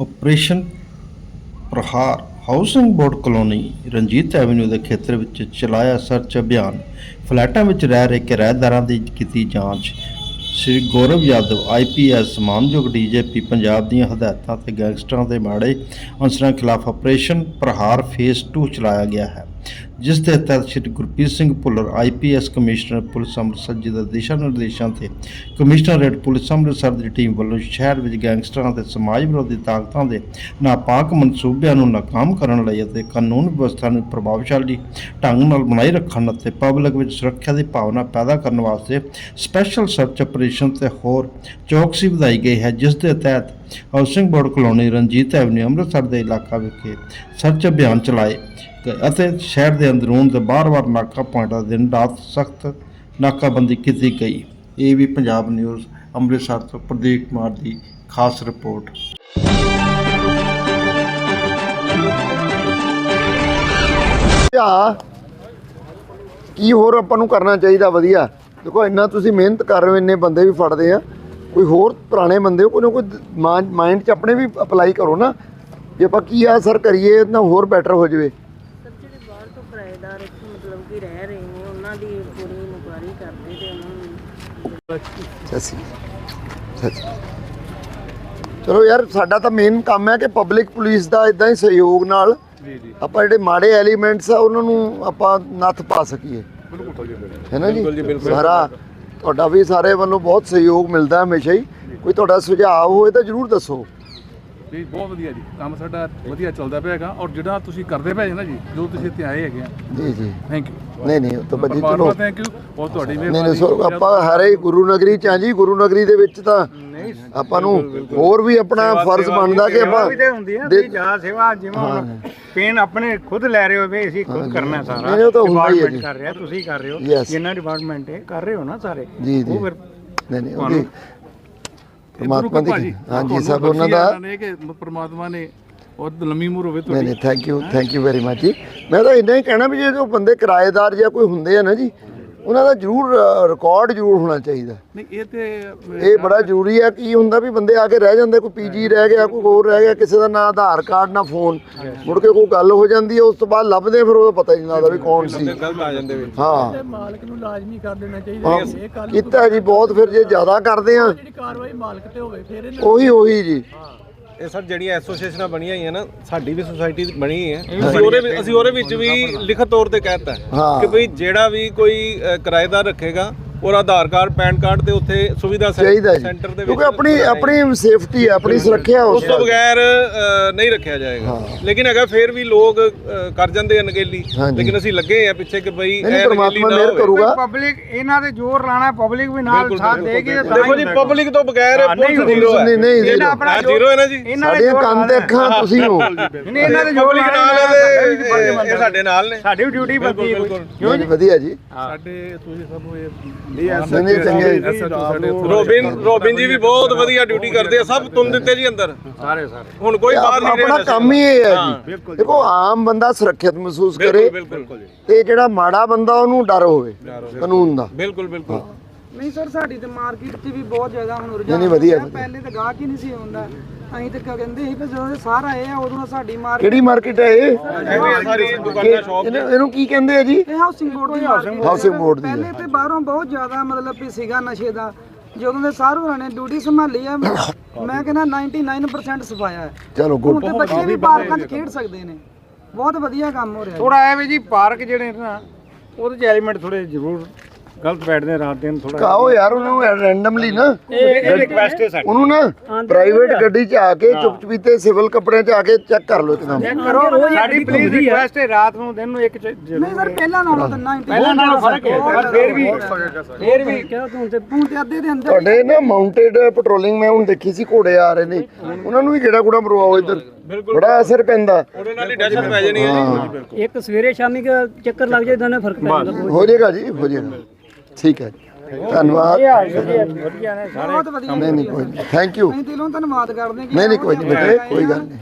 Operation Prahar housing board colony Ranjit avenue ਦੇ ਖੇਤਰ ਵਿੱਚ ਚਲਾਇਆ ਸਰਚ ਅਭਿਆਨ। ਫਲੈਟਾਂ ਵਿੱਚ ਰਹਿ ਰਹੇ ਕਿਰਾਏਦਾਰਾਂ ਦੀ ਕੀਤੀ ਜਾਂਚ। ਸ੍ਰੀ ਗੌਰਵ ਯਾਦਵ ਆਈਪੀਐਸ ਮਾਨਯੋਗ ਡੀਜੀਪੀ ਪੰਜਾਬ ਦੀਆਂ ਹਦਾਇਤਾਂ ਤੇ ਗੈਂਗਸਟਰਾਂ ਦੇ ਮਾੜੇ ਅਨਸਰਾਂ ਖਿਲਾਫ ਆਪਰੇਸ਼ਨ ਪ੍ਰਹਾਰ ਫੇਸ 2 ਚਲਾਇਆ ਗਿਆ ਹੈ। ਜਿਸ ਦੇ ਤਹਿਤ Shri Gurpreet Singh Bhullar IPS commissioner police Amritsar ji ਦੇ ਦਿਸ਼ਾ ਨਿਰਦੇਸ਼ਾਂ ਤੇ ਕਮਿਸ਼ਨਰੇਟ ਪੁਲਿਸ ਅੰਮ੍ਰਿਤਸਰ ਦੀ ਟੀਮ ਵੱਲੋਂ ਸ਼ਹਿਰ ਵਿੱਚ ਗੈਂਗਸਟਰਾਂ ਤੇ ਸਮਾਜ ਵਿਰੋਧੀ ਤਾਕਤਾਂ ਦੇ ਨਾਪਾਕ ਮਨਸੂਬਿਆਂ ਨੂੰ ਨਾਕਾਮ ਕਰਨ ਲਈ ਅਤੇ ਕਾਨੂੰਨ ਵਿਵਸਥਾ ਨੂੰ ਪ੍ਰਭਾਵਸ਼ਾਲੀ ਢੰਗ ਨਾਲ ਬਣਾਈ ਰੱਖਣ ਅਤੇ ਪਬਲਿਕ ਵਿੱਚ ਸੁਰੱਖਿਆ ਦੀ ਭਾਵਨਾ ਪੈਦਾ ਕਰਨ ਵਾਸਤੇ ਸਪੈਸ਼ਲ ਸਰਚ ਆਪਰੇਸ਼ਨ ਤੇ ਹੋਰ ਚੌਕਸੀ ਵਧਾਈ ਗਈ ਹੈ, ਜਿਸ ਦੇ ਤਹਿਤ housing board colony Ranjit avenue Amritsar ਦੇ ਇਲਾਕਾ ਵਿਖੇ ਸਰਚ ਅਭਿਆਨ ਚਲਾਏ ਅਤੇ ਸ਼ਹਿਰ ਦੇ ਅੰਦਰੂਨ ਤੇ ਬਾਰ-ਬਾਰ ਨਾਕਾ ਪੁਆਇੰਟਾਂ ਦਿਨ ਰਾਤ ਸਖਤ ਨਾਕਾਬੰਦੀ ਕੀਤੀ ਗਈ। ਇਹ ਵੀ ਪੰਜਾਬ ਨਿਊਜ਼ ਅੰਮ੍ਰਿਤਸਰ ਤੋਂ ਪ੍ਰਦੀਪ ਕੁਮਾਰ ਦੀ ਖਾਸ ਰਿਪੋਰਟ। ਆ ਕੀ ਹੋਰ ਆਪਾਂ ਨੂੰ ਕਰਨਾ ਚਾਹੀਦਾ? ਵਧੀਆ। ਦੇਖੋ, ਇੰਨਾ ਤੁਸੀਂ ਮਿਹਨਤ ਕਰ ਰਹੇ ਹੋ, ਇੰਨੇ ਬੰਦੇ ਵੀ ਫੜਦੇ ਆ। ਕੋਈ ਹੋਰ ਪੁਰਾਣੇ ਬੰਦੇ ਹੋ ਕੋਈ ਨਾ ਕੋਈ ਮਾਈਂਡ 'ਚ ਆਪਣੇ ਵੀ ਅਪਲਾਈ ਕਰੋ ਨਾ। ਜੇ ਆਪਾਂ ਕੀ ਆ ਸਰ ਕਰੀਏ ਨਾ ਹੋਰ ਬੈਟਰ ਹੋ ਜਾਵੇ। ਸਰ ਜਿਹੜੇ ਬਾਹਰ ਤੋਂ ਕਿਰਾਏਦਾਰ ਇੱਥੇ ਮਤਲਬ ਕਿ ਰਹਿ ਰਹੇ ਨੇ ਉਹਨਾਂ ਦੀ ਪੂਰੀ ਇਨਕੁਆਇਰੀ ਕਰਦੇ ਤੇ ਉਹਨਾਂ ਨੂੰ ਸੱਸੀ ਸੱਚੀ ਚਲੋ ਯਾਰ ਸਾਡਾ ਤਾਂ ਮੇਨ ਕੰਮ ਹੈ ਕਿ ਪਬਲਿਕ ਪੁਲਿਸ ਦਾ ਇਦਾਂ ਹੀ ਸਹਿਯੋਗ ਨਾਲ ਆਪਾਂ ਜਿਹੜੇ ਮਾੜੇ ਐਲੀਮੈਂਟਸ ਆ ਉਹਨਾਂ ਨੂੰ ਆਪਾਂ ਨੱਥ ਪਾ ਸਕੀਏ। ਹੈ। ਨਾ ਜੀ? ਸਾਰਾ ਤੁਹਾਡਾ ਵੀ ਸਾਰੇ ਵੱਲੋਂ ਬਹੁਤ ਸਹਿਯੋਗ ਮਿਲਦਾ ਹਮੇਸ਼ਾ ਹੀ। ਕੋਈ ਤੁਹਾਡਾ ਸੁਝਾਅ ਹੋਵੇ ਤਾਂ ਜਰੂਰ ਦੱਸੋ। ਜੀ ਬਹੁਤ ਵਧੀਆ ਜੀ। ਕੰਮ ਸਾਡਾ ਵਧੀਆ ਚੱਲਦਾ ਪਿਆ ਹੈਗਾ ਔਰ ਜਿਹੜਾ ਤੁਸੀਂ ਕਰਦੇ ਪਏ ਜੇ ਨਾ ਜੀ ਜੋ ਤੁਸੀਂ ਇੱਥੇ ਆਏ ਹੈਗੇ ਆ। ਜੀ ਜੀ। ਥੈਂਕ ਯੂ ਨਹੀਂ ਨਹੀਂ ਤਾਂ ਬੱਜੀ ਬਹੁਤ ਚਲੋ। ਬਹੁਤ ਥੈਂਕ ਯੂ ਬਹੁਤ ਤੁਹਾਡੀ ਨਹੀਂ ਮਿਹਰਬਾਨੀ। ਨਹੀਂ ਸੋ ਆਪਾਂ ਹਰੇ ਗੁਰੂ ਨਗਰੀ ਚ ਆ ਜੀ ਗੁਰੂ ਨਗਰੀ ਦੇ ਵਿੱਚ ਤਾਂ ਆਪਾਂ ਨੂੰ ਹੋਰ ਵੀ ਆਪਣਾ ਫਰਜ਼ ਬਣਦਾ ਕਿ ਆਪਾਂ ਵੀ ਤੇ ਹੁੰਦੀ ਹੈ ਦੇ- ਤੁਸੀਂ ਜਾ ਸੇਵਾ ਜਿਵੇਂ ਹੁਣ ਪੇਨ ਆਪਣੇ ਖੁਦ ਲੈ ਰਹੇ ਹੋ ਵੀ ਅਸੀਂ ਖੁਦ ਕਰਨਾ ਸਾਰਾ। ਨਹੀਂ, ਉਹ ਤਾਂ ਹੁੰਦਾ ਹੀ ਹੈ Department ਜੀ। ਕਰ ਰਿਹਾ ਤੁਸੀਂ ਕਰ ਰਹੇ ਹੋ। Yes. ਜਿੰਨਾ ਡਿਪਾਰਟਮੈਂਟ ਹੈ ਕਰ ਰਹੇ ਹੋ ਨਾ ਸਾਰੇ ਜੀ, ਜੀ। ਉਹ ਫਿਰ ਨਹੀਂ ਨਹੀਂ ਉਹਦੀ ਪਰਮਾਤਮਾ ਦੀ ਹਾਂਜੀ ਸਭ ਉਹਨਾਂ ਦਾ ਕਿ ਪ੍ਰਮਾਤਮਾ ਨੇ ਔਰ ਲੰਮੀ ਉਮਰ ਹੋਵੇ ਨਹੀਂ ਤੁਹਾਡੀ। ਨਹੀਂ thank you thank you very much ਜੀ। ਮੈਂ ਤਾਂ ਇੰਨਾ ਹੀ ਕਹਿਣਾ ਵੀ ਜੇ ਜੋ ਬੰਦੇ ਕਿਰਾਏਦਾਰ ਜਾਂ ਕੋਈ ਹੁੰਦੇ ਆ ਨਾ ਜੀ ਉਹਨਾਂ ਦਾ ਜ਼ਰੂਰ ਰਿਕਾਰਡ ਜ਼ਰੂਰ ਹੋਣਾ ਚਾਹੀਦਾ। ਨਹੀਂ ਇਹ ਤੇ ਇਹ ਬੜਾ ਜ਼ਰੂਰੀ ਹੈ ਕੀ ਹੁੰਦਾ ਵੀ ਬੰਦੇ ਆ ਕੇ ਰਹਿ ਜਾਂਦੇ ਕੋਈ ਪੀਜੀ ਰਹਿ ਗਿਆ ਕੋਈ ਹੋਰ ਰਹਿ ਗਿਆ ਕਿਸੇ ਦਾ ਨਾ ਆਧਾਰ ਕਾਰਡ ਨਾ ਫੋਨ। ਮੁੜ ਕੇ ਕੋਈ ਗੱਲ ਹੋ ਜਾਂਦੀ ਹੈ ਉਸ ਤੋਂ ਬਾਅਦ ਲੱਭਦੇ ਫਿਰ ਉਹਦਾ ਪਤਾ ਹੀ ਨਹੀਂ ਲੱਗਦਾ ਵੀ ਕੌਣ ਸੀ। ਗਲਤ ਆ ਜਾਂਦੇ ਹਾਂ। ਮਾਲਕ ਨੂੰ ਲਾਜ਼ਮੀ ਕਰ ਦੇਣਾ ਚਾਹੀਦਾ ਹਾਂ, ਕੀਤਾ ਜੀ ਬਹੁਤ ਫਿਰ ਜੇ ਜ਼ਿਆਦਾ ਕਰਦੇ ਆ। ਜਿਹੜੀ ਕਾਰਵਾਈ ਮਾਲਕ ਤੇ ਹੋਵੇ ਫਿਰ ਉਹੀ ਉਹੀ ਜੀ। ਇਹ ਸਰ ਜਿਹੜੀਆਂ ਐਸੋਸੀਏਸ਼ਨਾਂ ਬਣੀਆਂ ਹੋਈਆਂ ਨਾ ਸਾਡੀ ਵੀ ਸੁਸਾਇਟੀ ਬਣੀ ਹੋਈ ਹੈ ਅਸੀਂ ਉਹਦੇ ਵਿੱਚ- ਅਸੀਂ ਉਹਦੇ ਵਿੱਚ ਵੀ ਲਿਖਤ ਤੌਰ ਤੇ ਕਹਿਤਾ ਹੈ ਹਾਂ। ਕਿ ਭਈ ਜਿਹੜਾ ਵੀ ਕੋਈ ਅ, ਕਿਰਾਏਦਾਰ ਰੱਖੇਗਾ ਉਹਦਾ ਆਧਾਰ ਕਾਰਡ ਪੈਨ ਕਾਰਡ ਤੇ ਉੱਥੇ ਸੁਵਿਧਾ ਚਾਹੀਦਾ ਜੀ। ਸੈਂਟਰ ਦੇ ਵਿੱਚ ਕਿਉਂਕਿ ਆਪਣੀ ਆਪਣੀ ਸੇਫਟੀ ਹੈ ਆਪਣੀ ਸੁਰੱਖਿਆ ਉਸ ਉਸ ਤੋਂ ਬਗੈਰ ਨਹੀਂ ਰੱਖਿਆ ਜਾਏਗਾ। ਲੇਕਿਨ ਹੈਗਾ ਫਿਰ ਵੀ ਲੋਕ ਕਰ ਜਾਂਦੇ ਆ ਨਗੇਲੀ ਹਾਂਜੀ। ਲੇਕਿਨ ਅਸੀਂ ਲੱਗੇ ਆ ਪਿੱਛੇ ਕਿ ਨਹੀਂ ਇਹ ਪਰਮਾਤਮਾ ਨਾ ਮਿਹਰ। ਕਰੂਗਾ। ਪਬਲਿਕ ਇਹਨਾਂ ਦੇ ਜ਼ੋਰ ਲਾਣਾ ਪਬਲਿਕ ਵੀ ਨਾਲ ਸਾਥ ਦੇਗੀ ਤਾਂ ਦੇਖੋ ਜੀ ਪਬਲਿਕ ਤੋਂ ਬਗੈਰ ਪੁਲਿਸ ਜ਼ੀਰੋ ਹੈ। ਨਹੀਂ ਨਹੀਂ ਇਹਨਾਂ। ਆਪਣਾ ਜ਼ੀਰੋ ਹੈ ਨਾ ਜੀ। ਜ਼ੋਰ ਕੰਨ ਤੇ ਅੱਖਾਂ ਤੁਸੀਂ ਹੋ। ਨਹੀਂ ਇਹਨਾਂ ਦੇ ਜ਼ੋਰ ਪਬਲਿਕ ਨਾਲ ਤੇ ਇਹ ਸਾਡੇ ਨਾਲ ਨੇ। ਸਾਡੀ ਵੀ ਡਿਊਟੀ ਬਣਦੀ ਹੈ ਕੋਈ। ਕਿਉਂ ਜੀ? ਵਧੀਆ ਜੀ। ਸਾਡੇ ਤੁਸੀਂ ਸਭ ਇਹ ਨਹੀਂ ਨਹੀਂ ਚੰਗੇ ਜੀ। ਰੋਬਿਨ ਰੋਬਿਨ ਜੀ ਵੀ ਬਹੁਤ ਵਧੀਆ ਡਿਊਟੀ ਕਰਦੇ ਆ ਸਭ ਤੁਮ ਦਿੱਤੇ ਜੀ ਅੰਦਰ। ਸਾਰੇ ਸਾਰੇ। ਹੁਣ ਕੋਈ ਬਾਹਰ ਨਹੀਂ ਆਪਣਾ ਕੰਮ ਹੀ ਇਹ ਹੈ ਜੀ। ਦੇਖੋ ਆਮ ਬੰਦਾ ਸੁਰੱਖਿਅਤ ਮਹਿਸੂਸ ਕਰੇ ਬਿਲਕੁਲ। ਤੇ ਜਿਹੜਾ ਮਾੜਾ ਬੰਦਾ ਉਹਨੂੰ ਡਰ ਹੋਵੇ। ਕਾਨੂੰਨ ਦਾ। ਬਿਲਕੁਲ ਬਿਲਕੁਲ। ਨਹੀਂ ਸਰ ਸਾਡੀ ਤੇ ਮਾਰਕੀਟ 'ਚ ਵੀ ਬਹੁਤ ਜ਼ਿਆਦਾ ਹੁਣ ਨਹੀਂ, ਰੁਝਾਨ ਨਹੀਂ, ਵਧੀਆ, ਹੋ ਗਿਆ। ਵਧੀਆ। ਪਹਿਲੇ ਤਾਂ ਗਾਹਕ ਹੀ ਨਹੀਂ ਸੀ ਆਉਂਦਾ ਅਸੀਂ ਤਾਂ ਕਹਿੰਦੇ ਸੀ ਕਿ ਜਦੋਂ ਦੇ ਸਾਰ ਆਏ ਆ ਉਦੋਂ ਸਾਡੀ ਮਾਰਕੀਟ ਕਿਹੜੀ ਮਾਰਕੀਟ ਹੈ ਇਹ? ਸਾਰੀ ਦੁਕਾਨਾਂ ਸ਼ੌਪ ਇਹਨੂੰ ਇਹਨੂੰ ਕੀ ਕਹਿੰਦੇ ਆ ਜੀ? ਇਹ ਹਾਊਸਿੰਗ ਬੋਰਡ ਦੀ ਹਾਊਸਿੰਗ ਬੋਰਡ ਦੀ ਪਹਿਲੇ ਤੇ ਬਾਹਰੋਂ ਬਹੁਤ ਜ਼ਿਆਦਾ ਮਤਲਬ ਵੀ ਸੀਗਾ ਨਸ਼ੇ ਦਾ। ਜਦੋਂ ਦੇ ਸਾਰ ਹੋਰਾਂ ਨੇ ਡਿਊਟੀ ਸੰਭਾਲੀ ਆ ਮੈਂ ਕਹਿੰਦਾ 99% ਸਫਾਇਆ ਹੈ। ਚਲੋ ਹੁਣ ਗੁੱਡ ਤੇ ਬੱਚੇ ਵੀ ਪਾਰਕਾਂ 'ਚ ਖੇਡ ਸਕਦੇ ਨੇ। ਬਹੁਤ ਵਧੀਆ ਕੰਮ ਹੋ ਰਿਹਾ ਥੋੜਾ ਐ ਵੀ ਜੀ ਪਾਰਕ ਜਿਹੜੇ ਨੇ ਨਾ ਉਹਦੇ ਚ ਐਲੀਮੈਂਟ ਥੋੜੇ ਜ਼ਰੂਰ ਗਲਤ ਬੈਠਦੇ ਆ ਰਾਤ ਦਿਨ ਥੋੜਾ ਕਾਓ ਯਾਰ ਉਹਨੂੰ ਰੈਂਡਮਲੀ ਨਾ। ਇਹ ਰਿਕਵੈਸਟ ਹੈ ਸਾਡੀ। ਉਹਨੂੰ ਨਾ ਪ੍ਰਾਈਵੇਟ ਗੱਡੀ 'ਚ ਆ ਕੇ ਚੁੱਪ ਚਪੀਤੇ ਸਿਵਲ ਕੱਪੜਿਆਂ 'ਚ ਆ ਕੇ ਚੈੱਕ ਕਰ ਲਓ ਇੱਕਦਮ। ਕਰੋ ਸਾਡੀ ਪਲੀਜ਼ ਰਿਕਵੈਸਟ ਹੈ ਰਾਤ ਨੂੰ ਦਿਨ ਨੂੰ ਇੱਕ ਨਹੀਂ ਸਰ ਪਹਿਲਾਂ ਨਾਲੋਂ ਤਾਂ 90 ਪਹਿਲਾਂ ਨਾਲੋਂ ਫ਼ਰਕ ਹੈ ਪਰ ਫਿਰ ਵੀ ਫਿਰ ਵੀ ਹੁਣ ਤੇ ਅੱਧੇ ਦੇ ਅੰਦਰ ਤੁਹਾਡੇ ਨਾ ਮਾਊਂਟਡ ਪੈਟਰੋਲਿੰਗ ਮੈਂ ਹੁਣ ਦੇਖੀ ਸੀ ਘੋੜੇ ਆ ਰਹੇ ਨੇ। ਉਹਨਾਂ ਨੂੰ ਵੀ ਕਿਹੜਾ ਕੂੜਾ ਮਰਵਾਓ ਇੱਧਰ। ਬੜਾ ਅਸਰ ਪੈਂਦਾ। ਉਹਦੇ ਨਾਲ ਹੀ ਦਹਿਸ਼ਤ ਪੈ ਜਾਣੀ ਹੈ। ਜੀ ਇੱਕ ਸਵੇਰੇ ਸ਼ਾਮੀ ਦਾ ਚੱਕਰ ਲੱਗ ਜਾਏ ਤਾਂ ਫ਼ਰਕ ਪੈ ਜਾਂਦਾ। ਹੋ ਜਾਏਗਾ ਜੀ ਹੋ ਜਾਏਗਾ। ਠੀਕ ਹੈ ਜੀ। ਧੰਨਵਾਦ। ਵਧੀਆ ਨੇ ਸਾਰੇ। ਬਹੁਤ ਵਧੀਆ। ਨਹੀਂ ਨਹੀਂ ਕੋਈ ਥੈਂਕ ਯੂ ਅਸੀਂ ਦਿਲੋਂ ਧੰਨਵਾਦ ਕਰਦੇ ਹਾਂ ਕਿ ਨਹੀਂ ਨਹੀਂ ਕੋਈ ਨਹੀਂ ਬੇਟੇ ਕੋਈ ਗੱਲ ਨਹੀਂ।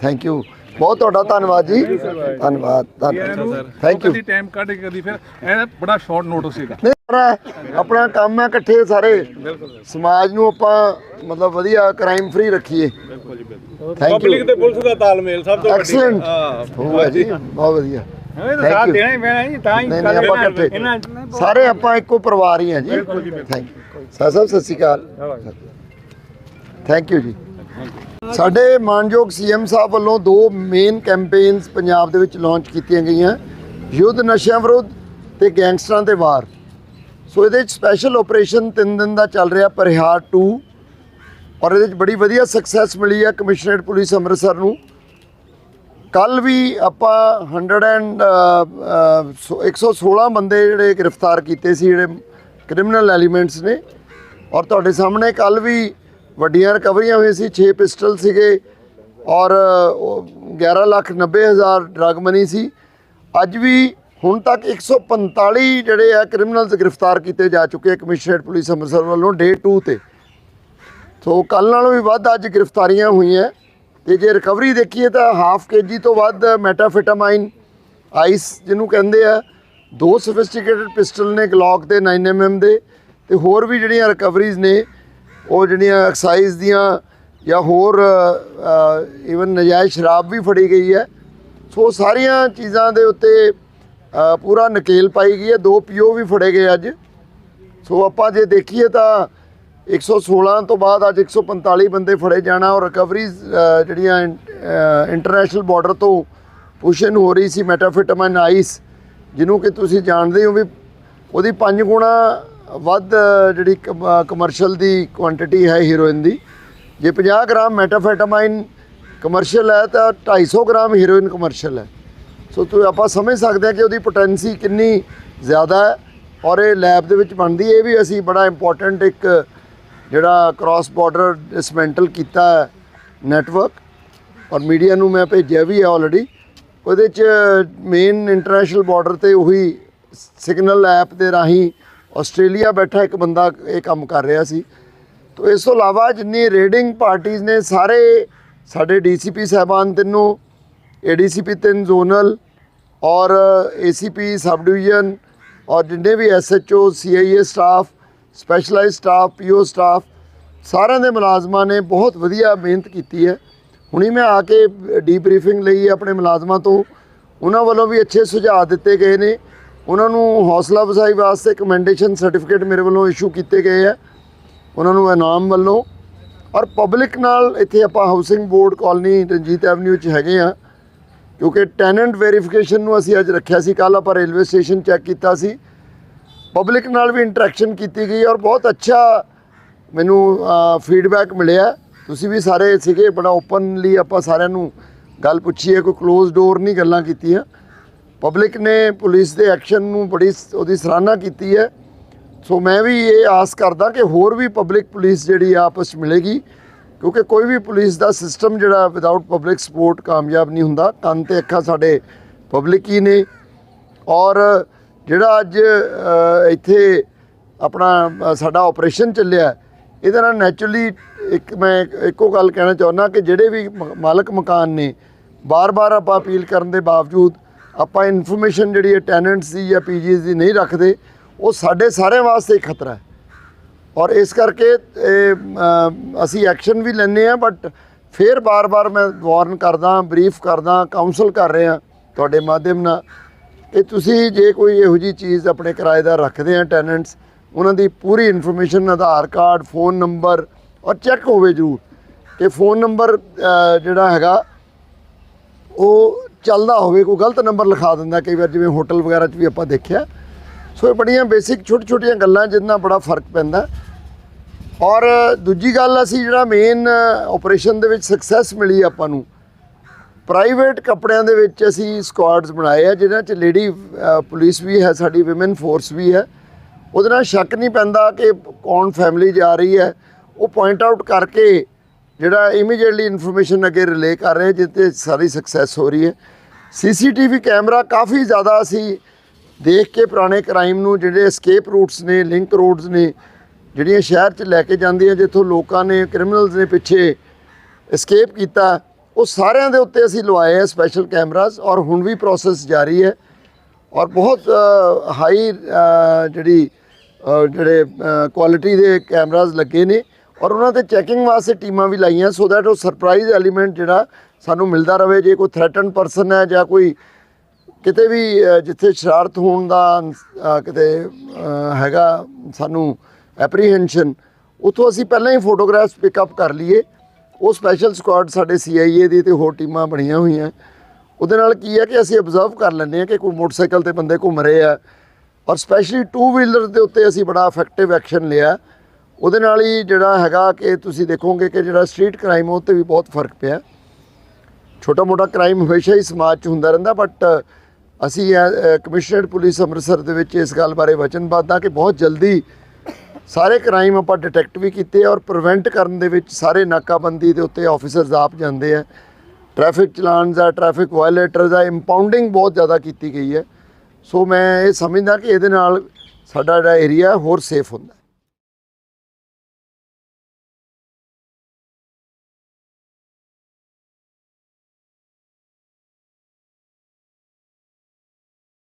ਥੈਂਕ ਯੂ ਬਹੁਤ ਤੁਹਾਡਾ ਧੰਨਵਾਦ ਜੀ। ਧੰਨਵਾਦ ਧੰਨਵਾਦ। ਥੈਂਕ ਯੂ ਕਦੀ ਟਾਈਮ ਕੱਢ ਕੇ ਕਦੀ ਫਿਰ ਇਹ ਬੜਾ ਸ਼ਾਰਟ ਨੋਟਿਸ ਸੀਗਾ। ਆਪਣਾ ਕੰਮ ਹੈ ਇਕੱਠੇ ਸਾਰੇ। ਸਮਾਜ ਨੂੰ ਆਪਾਂ ਮਤਲਬ ਵਧੀਆ ਕ੍ਰਾਈਮ ਫ੍ਰੀ ਰੱਖੀਏ। ਥੈਂਕ ਪਬਲਿਕ ਯੂ ਤੇ ਪੁਲਿਸ ਦਾ ਤਾਲਮੇਲ ਸਭ ਤੋਂ ਵੱਡੀ। ਐਕਸਲੈਂਟ ਹਾਂ ਜੀ। ਬਹੁਤ ਵਧੀਆ। ਇਹ ਤਾਂ Thank ਸਾਥ you. ਦੇਣਾ ਹੀ ਪੈਣਾ ਜੀ ਤਾਂ ਹੀ ਨਹੀਂ, ਕੱਲ੍ਹ ਨਹੀਂ, ਆਪਾਂ ਇਹਨਾਂ- ਇਕੱਠੇ। ਇਹਨਾਂ ਸਾਰੇ ਆਪਾਂ ਇੱਕੋ ਪਰਿਵਾਰ ਹੀ ਹਾਂ ਜੀ। ਥੈਂਕ ਯੂ ਸਾਹਿਬ ਸਾਹਿਬ ਸਤਿ ਸ਼੍ਰੀ ਅਕਾਲ। ਥੈਂਕ ਯੂ ਜੀ। ਸਾਡੇ ਮਾਨਯੋਗ ਸੀਐਮ ਸਾਹਿਬ ਵੱਲੋਂ ਦੋ ਮੇਨ ਕੈਂਪੇਨਸ ਪੰਜਾਬ ਦੇ ਵਿੱਚ ਲਾਂਚ ਕੀਤੀਆਂ ਗਈਆਂ। ਯੁੱਧ ਨਸ਼ਿਆਂ ਵਿਰੁੱਧ ਤੇ ਗੈਂਗਸਟਰਾਂ ਤੇ ਵਾਰ। ਸੋ ਇਹਦੇ ਵਿੱਚ ਸਪੈਸ਼ਲ ਆਪਰੇਸ਼ਨ 3 ਦਿਨ ਦਾ ਚੱਲ ਰਿਹਾ ਪਰਿਹਾਰ 2 ਔਰ ਇਹਦੇ ਵਿੱਚ ਬੜੀ ਵਧੀਆ ਸਕਸੈਸ ਮਿਲੀ ਹੈ ਕਮਿਸ਼ਨਰੇਟ ਪੁਲਿਸ ਅੰਮ੍ਰਿਤਸਰ ਨੂੰ। ਕੱਲ ਵੀ ਆਪਾਂ 100 ਐਂਡ 116 ਬੰਦੇ ਜਿਹੜੇ ਗ੍ਰਿਫਤਾਰ ਕੀਤੇ ਸੀ, ਜਿਹੜੇ ਕ੍ਰਿਮੀਨਲ ਐਲੀਮੈਂਟਸ ਨੇ। ਔਰ ਤੁਹਾਡੇ ਸਾਹਮਣੇ ਕੱਲ ਵੀ ਵੱਡੀਆਂ ਰਿਕਵਰੀਆਂ ਹੋਈਆਂ ਸੀ 6 ਪਿਸਟਲ ਸੀਗੇ ਔਰ ਉਹ 11 ਲੱਖ 90 ਹਜ਼ਾਰ ਡਰਗ ਮਨੀ ਸੀ। ਅੱਜ ਵੀ ਹੁਣ ਤੱਕ 145 ਜਿਹੜੇ ਆ ਕ੍ਰਿਮੀਨਲਸ ਗ੍ਰਿਫਤਾਰ ਕੀਤੇ ਜਾ ਚੁੱਕੇ ਕਮਿਸ਼ਨਰੇਟ ਪੁਲਿਸ ਅੰਮ੍ਰਿਤਸਰ ਵੱਲੋਂ ਡੇ 2 ਤੇ। ਸੋ ਕੱਲ ਨਾਲੋਂ ਵੀ ਵੱਧ ਅੱਜ ਗ੍ਰਿਫਤਾਰੀਆਂ ਹੋਈਆਂ। ਤੇ ਜੇ ਰਿਕਵਰੀ ਦੇਖੀਏ ਤਾਂ ਹਾਫ ਕੇਜੀ ਤੋਂ ਵੱਧ ਮੈਟਾਫੈਟਾਮਾਈਨ ਆਈਸ ਜਿਹਨੂੰ ਕਹਿੰਦੇ ਆ, ਦੋ ਸੋਫਿਸਟੀਕੇਟਡ ਪਿਸਟਲ ਨੇ ਗਲੌਕ ਦੇ 9mm ਦੇ, ਤੇ ਹੋਰ ਵੀ ਜਿਹੜੀਆਂ ਰਿਕਵਰੀਜ਼ ਨੇ, ਉਹ ਜਿਹੜੀਆਂ ਐਕਸਾਈਜ਼ ਦੀਆਂ ਜਾਂ ਹੋਰ ਇਵਨ ਨਜਾਇਜ਼ ਸ਼ਰਾਬ ਵੀ ਫੜੀ ਗਈ ਹੈ। ਸੋ ਸਾਰੀਆਂ ਚੀਜ਼ਾਂ ਦੇ ਉੱਤੇ ਪੂਰਾ ਨਕੇਲ ਪਾਈ ਗਈ ਹੈ, ਦੋ ਪੀਓ ਵੀ ਫੜੇ ਗਏ ਅੱਜ। ਸੋ ਆਪਾਂ ਜੇ ਦੇਖੀਏ ਤਾਂ 116 ਤੋਂ ਬਾਅਦ ਅੱਜ 145 ਬੰਦੇ ਫੜੇ ਜਾਣਾ ਔਰ ਰਿਕਵਰੀ ਜਿਹੜੀਆਂ ਇੰਟਰਨੈਸ਼ਨਲ ਬਾਰਡਰ ਤੋਂ ਪੁਸ਼ਨ ਹੋ ਰਹੀ ਸੀ ਮੈਟਾਫਿਟਾਮਾਈਨ ਆਈਸ ਜਿਹਨੂੰ ਕਿ ਤੁਸੀਂ ਜਾਣਦੇ ਹੋ ਵੀ ਉਹਦੀ ਪੰਜ ਗੁਣਾ ਵੱਧ ਜਿਹੜੀ ਕਮਰਸ਼ੀਅਲ ਦੀ ਕੁਆਂਟੀਟੀ ਹੈ ਹੀਰੋਇਨ ਦੀ। ਜੇ 50 ਗ੍ਰਾਮ ਮੈਟਾਫੈਟਾਮਾਈਨ ਕਮਰਸ਼ੀਅਲ ਹੈ ਤਾਂ 250 ਗ੍ਰਾਮ ਹੀਰੋਇਨ ਕਮਰਸ਼ੀਅਲ ਹੈ। ਸੋ ਤੁਸੀਂ ਆਪਾਂ ਸਮਝ ਸਕਦੇ ਹਾਂ ਕਿ ਉਹਦੀ ਪੋਟੈਂਸੀ ਕਿੰਨੀ ਜ਼ਿਆਦਾ ਹੈ ਔਰ ਇਹ ਲੈਬ ਦੇ ਵਿੱਚ ਬਣਦੀ ਇਹ ਵੀ ਅਸੀਂ ਬੜਾ ਇੰਪੋਰਟੈਂਟ ਇੱਕ ਜਿਹੜਾ ਕ੍ਰਾਸ ਬਾਰਡਰ ਡਿਸਮੈਂਟਲ ਕੀਤਾ ਨੈਟਵਰਕ ਔਰ ਮੀਡੀਆ ਨੂੰ ਮੈਂ ਭੇਜਿਆ ਵੀ ਹੈ ਆਲਰੇਡੀ ਉਹਦੇ ਚ ਮੇਨ ਇੰਟਰਨੈਸ਼ਨਲ ਬਾਰਡਰ ਤੇ ਉਹੀ ਸਿਗਨਲ ਐਪ ਦੇ ਰਾਹੀਂ ਆਸਟ੍ਰੇਲੀਆ ਬੈਠਾ ਇੱਕ ਬੰਦਾ ਇਹ ਕੰਮ ਕਰ ਰਿਹਾ ਸੀ। ਤੋ ਇਸ ਤੋਂ ਇਲਾਵਾ ਜਿੰਨੀ ਰੇਡਿੰਗ ਪਾਰਟੀਆਂ ਨੇ ਸਾਰੇ ਸਾਡੇ ਡੀਸੀਪੀ ਸਾਹਿਬਾਨ ਤਿੰਨੋਂ ਏਡੀਸੀਪੀ ਤਿੰਨ ਜ਼ੋਨਲ ਔਰ ਏਸੀਪੀ ਸਬ ਡਿਵੀਜ਼ਨ ਔਰ ਜਿੰਨੇ ਵੀ SHO CIA staff specialise staff PO staff ਸਾਰਿਆਂ ਦੇ ਮੁਲਾਜ਼ਮਾਂ ਨੇ ਬਹੁਤ ਵਧੀਆ ਮਿਹਨਤ ਕੀਤੀ ਹੈ। ਹੁਣੀ ਮੈਂ ਆ ਕੇ ਡੀਬਰੀਫਿੰਗ ਲਈ ਆਪਣੇ ਮੁਲਾਜ਼ਮਾਂ ਤੋਂ। ਉਹਨਾਂ ਵੱਲੋਂ ਵੀ ਅੱਛੇ ਸੁਝਾਅ ਦਿੱਤੇ ਗਏ ਨੇ। ਉਹਨਾਂ ਨੂੰ ਹੌਸਲਾ ਅਫਜ਼ਾਈ ਵਾਸਤੇ ਕਮੈਂਡੇਸ਼ਨ ਸਰਟੀਫਿਕੇਟ ਮੇਰੇ ਵੱਲੋਂ ਇਸ਼ੂ ਕੀਤੇ ਗਏ ਆ ਉਹਨਾਂ ਨੂੰ ਇਨਾਮ ਵੱਲੋਂ। ਔਰ ਪਬਲਿਕ ਨਾਲ ਇੱਥੇ ਆਪਾਂ housing board colony Ranjit avenue 'ਚ ਹੈਗੇ ਆ ਕਿਉਂਕਿ ਟੈਨੈਂਟ ਵੈਰੀਫਿਕੇਸ਼ਨ ਨੂੰ ਅਸੀਂ ਅੱਜ ਰੱਖਿਆ ਸੀ। ਕੱਲ ਆਪਾਂ ਰੇਲਵੇ ਸਟੇਸ਼ਨ ਚੈੱਕ ਕੀਤਾ ਸੀ। ਪਬਲਿਕ ਨਾਲ ਵੀ ਇੰਟਰੈਕਸ਼ਨ ਕੀਤੀ ਗਈ ਔਰ ਬਹੁਤ ਅੱਛਾ ਮੈਨੂੰ ਫੀਡਬੈਕ ਮਿਲਿਆ। ਤੁਸੀਂ ਵੀ ਸਾਰੇ ਸੀਗੇ, ਬੜਾ ਓਪਨਲੀ ਆਪਾਂ ਸਾਰਿਆਂ ਨੂੰ ਗੱਲ ਪੁੱਛੀ ਹੈ ਕੋਈ ক্লোਜ਼ ਡੋਰ ਨਹੀਂ ਗੱਲਾਂ ਕੀਤੀਆਂ। ਪਬਲਿਕ ਨੇ ਪੁਲਿਸ ਦੇ ਐਕਸ਼ਨ ਨੂੰ ਬੜੀ ਸ- ਉਹਦੀ ਸਰਾਹਨਾ ਕੀਤੀ ਹੈ। ਸੋ ਮੈਂ ਵੀ ਇਹ ਆਸ ਕਰਦਾ ਕਿ ਹੋਰ ਵੀ ਪਬਲਿਕ ਪੁਲਿਸ ਜਿਹੜੀ ਆ, ਆਪਸ 'ਚ ਮਿਲੇਗੀ। ਕਿਉਂਕਿ ਕੋਈ ਵੀ ਪੁਲਿਸ ਦਾ ਸਿਸਟਮ ਜਿਹੜਾ ਵਿਦਆਊਟ ਪਬਲਿਕ ਸਪੋਰਟ ਕਾਮਯਾਬ ਨਹੀਂ ਹੁੰਦਾ। ਕੰਨ ਤੇ ਅੱਖਾਂ ਸਾਡੇ ਪਬਲਿਕ ਹੀ ਨੇ। ਔਰ ਜਿਹੜਾ ਅੱਜ ਇੱਥੇ ਆਪਣਾ ਸਾਡਾ ਆਪਰੇਸ਼ਨ ਚੱਲਿਆ, ਇਹਦੇ ਨਾਲ ਨੈਚੁਰਲੀ ਇੱਕ ਮੈਂ ਇੱਕੋ ਗੱਲ ਕਹਿਣਾ ਚਾਹੁੰਦਾ ਕਿ ਜਿਹੜੇ ਵੀ ਮ- ਮਾਲਕ ਮਕਾਨ ਨੇ, ਬਾਰ-ਬਾਰ ਆਪਾਂ ਅਪੀਲ ਕਰਨ ਦੇ ਬਾਵਜੂਦ ਆਪਾਂ ਇਨਫੋਰਮੇਸ਼ਨ ਜਿਹੜੀ ਹੈ ਟੈਨੈਂਟਸ ਦੀ ਜਾਂ ਪੀਜੀਸ ਦੀ ਨਹੀਂ ਰੱਖਦੇ, ਉਹ ਸਾਡੇ ਸਾਰਿਆਂ ਵਾਸਤੇ ਇੱਕ ਖਤਰਾ ਹੈ। ਔਰ ਇਸ ਕਰਕੇ ਅਸੀਂ ਐਕਸ਼ਨ ਵੀ ਲੈਂਦੇ ਆ ਬਟ ਫਿਰ ਬਾਰ-ਬਾਰ ਮੈਂ ਵਾਰਨ ਕਰਦਾ ਬਰੀਫ ਕਰਦਾ ਕਾਉਂਸਲ ਕਰ ਰਿਹਾ ਤੁਹਾਡੇ ਮਾਧਿਅਮ ਨਾਲ। ਕਿ ਤੁਸੀਂ ਜੇ ਕੋਈ ਇਹੋ ਜੀ ਚੀਜ਼ ਆਪਣੇ ਕਿਰਾਏਦਾਰ ਰੱਖਦੇ ਆ ਟੈਨੈਂਟਸ ਉਹਨਾਂ ਦੀ ਪੂਰੀ information Aadhaar card phone number ਔਰ ਚੈੱਕ ਹੋਵੇ ਜ਼ਰੂਰ। ਕਿ ਫੋਨ ਨੰਬਰ ਜਿਹੜਾ ਹੈਗਾ, ਉਹ ਚੱਲਦਾ ਹੋਵੇ, ਕੋਈ ਗਲਤ ਨੰਬਰ ਲਿਖਾ ਦਿੰਦਾ, ਕਈ ਵਾਰ ਜਿਵੇਂ ਹੋਟਲ ਵਗੈਰਾ 'ਚ ਵੀ ਆਪਾਂ ਦੇਖਿਆ। ਸੋ ਇਹ ਬੜੀਆਂ ਬੇਸਿਕ ਛੋਟੀ ਛੋਟੀਆਂ ਗੱਲਾਂ ਜਿਨ੍ਹਾਂ ਬੜਾ ਫ਼ਰਕ ਪੈਂਦਾ। ਔਰ ਦੂਜੀ ਗੱਲ, ਅਸੀਂ ਜਿਹੜਾ ਮੇਨ ਆਪਰੇਸ਼ਨ ਦੇ ਵਿੱਚ ਸਕਸੈਸ ਮਿਲੀ ਆਪਾਂ ਨੂੰ ਪ੍ਰਾਈਵੇਟ ਕੱਪੜਿਆਂ ਦੇ ਵਿੱਚ ਅਸੀਂ ਸਕੁਆਡਸ ਬਣਾਏ ਆ ਜਿਨ੍ਹਾਂ 'ਚ ਲੇਡੀ ਪੁਲਿਸ ਵੀ ਹੈ, ਸਾਡੀ ਔਮਨ ਫੋਰਸ ਵੀ ਹੈ। ਉਹਦੇ ਨਾਲ ਸ਼ੱਕ ਨਹੀਂ ਪੈਂਦਾ ਕਿ ਕੌਣ ਫੈਮਿਲੀ ਜਾ ਰਹੀ ਹੈ। ਉਹ ਪੁਆਇੰਟ ਆਊਟ ਕਰਕੇ ਜਿਹੜਾ ਇਮੀਡੀਏਟਲੀ ਇਨਫੋਰਮੇਸ਼ਨ ਅੱਗੇ ਰਿਲੇ ਕਰ ਰਹੇ ਜਿੱਤੇ ਸਾਰੀ ਸਕਸੈਸ ਹੋ ਰਹੀ ਹੈ। ਸੀਸੀਟੀਵੀ ਕੈਮਰਾ ਕਾਫੀ ਜ਼ਿਆਦਾ ਅਸੀਂ ਦੇਖ ਕੇ ਪੁਰਾਣੇ ਕ੍ਰਾਈਮ ਨੂੰ, ਜਿਹੜੇ ਐਸਕੇਪ ਰੂਟਸ ਨੇ ਲਿੰਕ ਰੋਡਸ ਨੇ, ਜਿਹੜੀਆਂ ਸ਼ਹਿਰ 'ਚ ਲੈ ਕੇ ਜਾਂਦੀਆਂ, ਜਿੱਥੋਂ ਲੋਕਾਂ ਨੇ ਕ੍ਰਿਮੀਨਲਸ ਨੇ ਪਿੱਛੇ ਐਸਕੇਪ ਕੀਤਾ ਉਹ ਸਾਰਿਆਂ ਦੇ ਉੱਤੇ ਅਸੀਂ ਲਵਾਏ ਆ ਸਪੈਸ਼ਲ ਕੈਮਰਾਜ਼ ਔਰ ਹੁਣ ਵੀ ਪ੍ਰੋਸੈਸ ਜਾਰੀ ਹੈ ਔਰ ਬਹੁਤ ਹਾਈ ਜਿਹੜੀ ਜਿਹੜੇ ਕੁਆਲਿਟੀ ਦੇ ਕੈਮਰਾਜ਼ ਲੱਗੇ ਨੇ ਔਰ ਉਹਨਾਂ ਤੇ ਚੈਕਿੰਗ ਵਾਸਤੇ ਟੀਮਾਂ ਵੀ ਲਾਈਆਂ ਸੋ ਦੈਟ ਉਹ ਸਰਪ੍ਰਾਈਜ਼ ਐਲੀਮੈਂਟ ਜਿਹੜਾ ਸਾਨੂੰ ਮਿਲਦਾ ਰਵੇ ਜੇ ਕੋਈ ਥ੍ਰੈਟਨ ਪਰਸਨ ਹੈ ਜਾਂ ਕੋਈ ਕਿਤੇ ਵੀ ਜਿੱਥੇ ਸ਼ਰਾਰਤ ਹੋਣ ਦਾ ਕਿਤੇ ਹੈਗਾ ਸਾਨੂੰ ਐਪਰੀਹੈਂਸ਼ਨ ਉਥੋਂ ਅਸੀਂ ਪਹਿਲਾਂ ਹੀ ਫੋਟੋਗ੍ਰਾਫਸ ਪਿਕਅਪ ਕਰ ਲਈਏ ਉਹ ਸਪੈਸ਼ਲ ਸਕੁਆਡ ਸਾਡੇ ਸੀਆਈਏ ਦੀ ਤੇ ਹੋਰ ਟੀਮਾਂ ਬਣੀਆਂ ਹੋਈਆਂ। ਉਹਦੇ ਨਾਲ ਕੀ ਹੈ ਕਿ ਅਸੀਂ ਅਬਜ਼ਰਵ ਕਰ ਲੈਂਦੇ ਹਾਂ ਕਿ ਕੋਈ ਮੋਟਰਸਾਈਕਲ ਤੇ ਬੰਦੇ ਘੁੰਮ ਰਹੇ ਆ। ਔਰ ਸਪੈਸ਼ਲੀ ਟੂ ਵੀਲਰ ਦੇ ਉੱਤੇ ਅਸੀਂ ਬੜਾ ਇਫੈਕਟਿਵ ਐਕਸ਼ਨ ਲਿਆ। ਉਹਦੇ ਨਾਲ ਹੀ ਜਿਹੜਾ ਹੈਗਾ ਕਿ ਤੁਸੀਂ ਦੇਖੋਗੇ ਕਿ ਜਿਹੜਾ ਸਟਰੀਟ ਕ੍ਰਾਈਮ ਉਹ ਤੇ ਵੀ ਬਹੁਤ ਫ਼ਰਕ ਪਿਆ। ਛੋਟਾ ਮੋਟਾ ਕ੍ਰਾਈਮ ਹਮੇਸ਼ਾ ਹੀ ਸਮਾਜ 'ਚ ਹੁੰਦਾ ਰਹਿੰਦਾ ਬਟ ਅਸੀਂ ਕਮਿਸ਼ਨਰਡ ਪੁਲਿਸ ਅੰਮ੍ਰਿਤਸਰ ਦੇ ਵਿੱਚ ਇਸ ਗੱਲ ਬਾਰੇ ਵਚਨਬੱਧ ਹਾਂ ਕਿ ਬਹੁਤ ਜਲਦੀ ਸਾਰੇ ਕ੍ਰਾਈਮ ਆਪਾਂ ਡਿਟੈਕਟ ਵੀ ਕੀਤੇ ਔਰ ਪ੍ਰੀਵੈਂਟ ਕਰਨ ਦੇ ਵਿੱਚ ਸਾਰੇ ਨਾਕਾਬੰਦੀ ਦੇ ਉੱਤੇ ਆਫੀਸਰਸ ਆਪ ਜਾਂਦੇ ਆ। ਟ੍ਰੈਫਿਕ ਚਲਾਨਸ ਆ ਟ੍ਰੈਫਿਕ ਵਾਇਲੇਟਰਸ ਆ ਇੰਪਾਊਂਡਿੰਗ ਬਹੁਤ ਜ਼ਿਆਦਾ ਕੀਤੀ ਗਈ ਹੈ। ਸੋ ਮੈਂ ਇਹ ਸਮਝਦਾ ਕਿ ਇਹਦੇ ਨਾਲ ਸਾਡਾ ਜਿਹੜਾ ਏਰੀਆ ਹੋਰ ਸੇਫ ਹੁੰਦਾ।